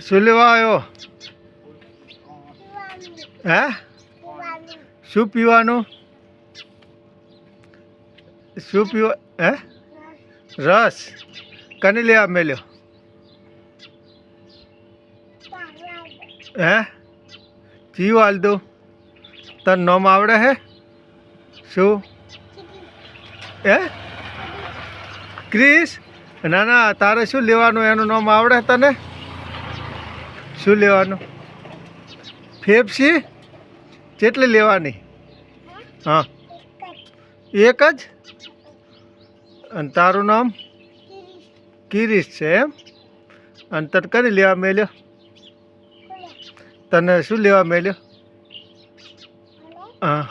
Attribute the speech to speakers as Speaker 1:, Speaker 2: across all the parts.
Speaker 1: શું લેવા આવ્યો? હે? શું પીવાનું? શું પીવા હે? રસ. કને લેવા મેલ્યો? હે? જીવ હાલ દઉં તને નોમ આવડે હે? શું? હે? ક્રિસ ના ના તારે શું લેવાનું? એનું નામ આવડે તને? શું લેવાનું? ફેફસી કેટલી લેવાની? હા. એક જ? અને તારું નામ? કિરીશ છે એમ? અને તને કરી લેવા મેલ્યો તને શું લેવા મેલ્યો હા.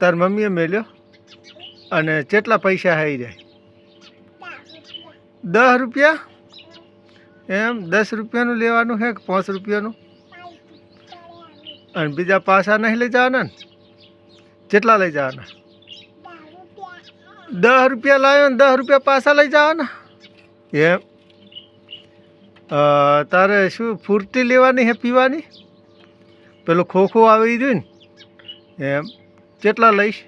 Speaker 1: તાર મમ્મીએ મેલ્યો અને કેટલા પૈસા હાઈ જાય દસ રૂપિયા? એમ દસ રૂપિયાનું લેવાનું છે કે પાંચ રૂપિયાનું? અને બીજા પાછા નહીં લઈ જવાના ને? કેટલા લઈ જવાના? દસ રૂપિયા લાવ્યો ને દસ રૂપિયા પાછા લઈ જવાના? એમ. તારે શું ફૂર્તી લેવાની હે પીવાની? પેલું ખોખો આવી ગયું ને? એમ. કેટલા લઈશ?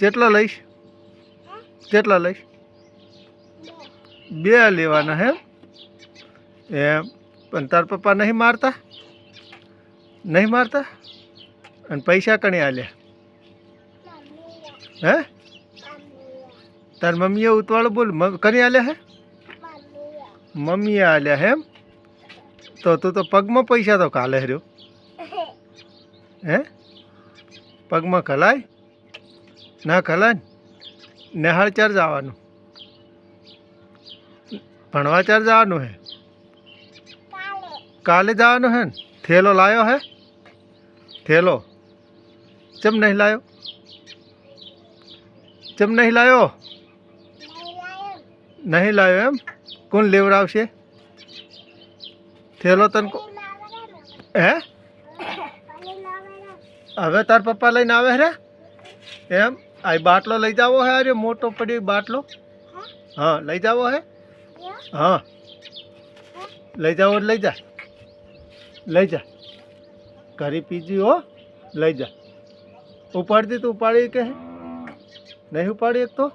Speaker 1: કેટલા લઈશ? કેટલા લઈશ? બે લેવાના હે. એમ પણ તાર પપ્પા નહીં મારતા? નહીં મારતા? અને પૈસા કણી આલ્યા હે? તાર મમ્મીએ ઉતવાળો બોલ કણે આલ્યા હે? મમ્મીએ આલ્યા હે તો તું તો પગમાં પૈસા તો કાલે રહ્યો. હે? પગમાં ખલાય? ના ખલાય ને? ચાર જવાનું. ભણવા ચાર જવાનું હે? કાલે જવાનું હે ને? થેલો લાયો હે? થેલો. ચમ નહીં લાયો? ચમ નહીં લાયો? નહીં લાયો એમ? કોણ લેવડાવશે? થેલો તને કો- હે? હવે તાર પપ્પા લઈને આવે રે? એમ? આ બાટલો લઈ જાવો હે અરે મોટો પડી બાટલો? હા લઈ જાવો હે? હા લઈ જાઓ એટલે લઈ જા લઈ જા ઘરે પીજી હો લઈ જા ઉપાડતી તું ઉપાડી કે નહીં ઉપાડી એક તો